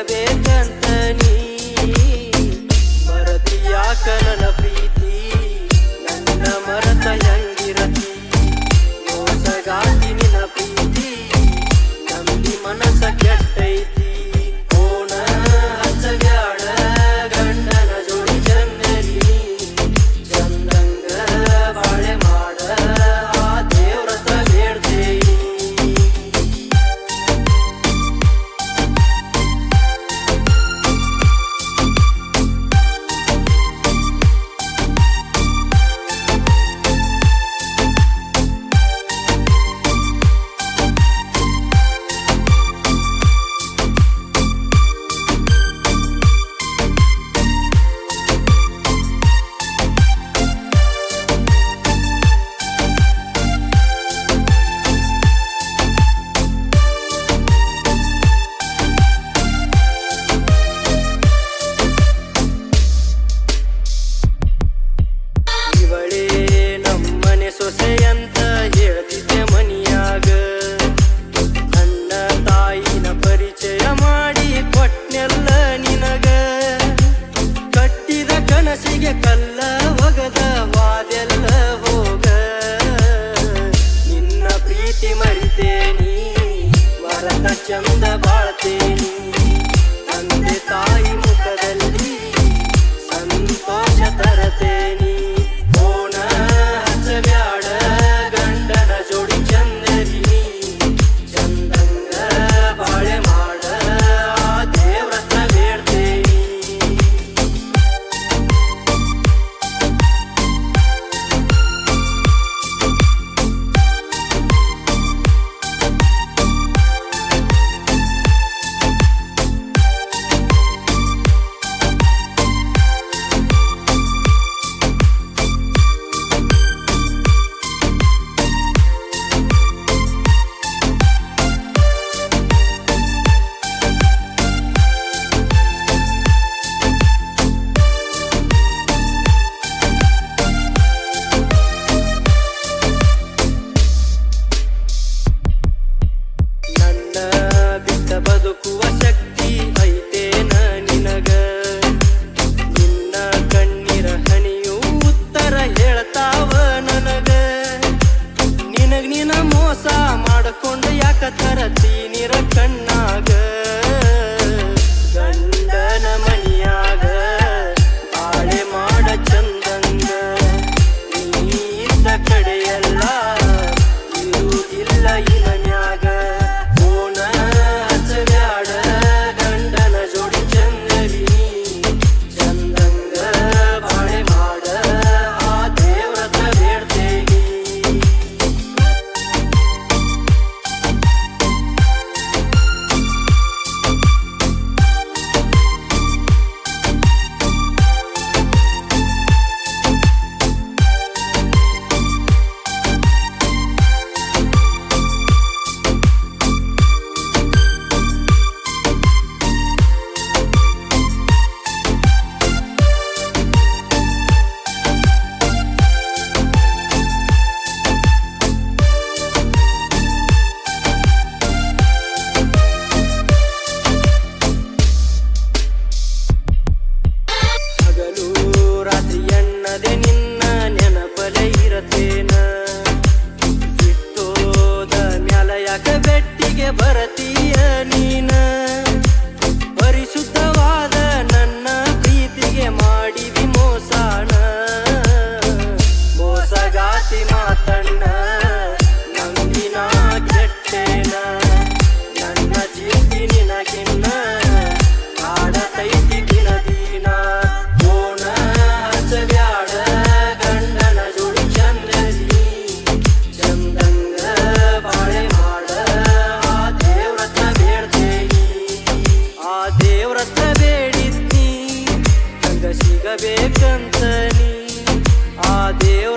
ಬರಬೇಕಂತ ನೀ. ಬರದಿಯಾಕ ನನ್ನ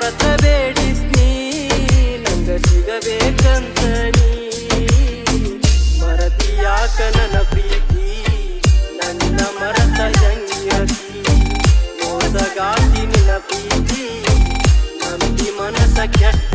ದೇವ್ರತ್ರ ಬೇಡಿದ್ನಿ ನಂಗ ಸಿಗಬೇಕಂತ ನೀ ಮರದಿಯಾಕ ನನ್ನ ಪ್ರೀತಿ, ನನ್ನ ಮರತ ಹೆಂಗತಿ ಮೋಸಗಾತಿ ನಿನ್ನ ಪ್ರೀತಿ ನಂಬಿ ಮನಸ ಕೆಟ್ಟ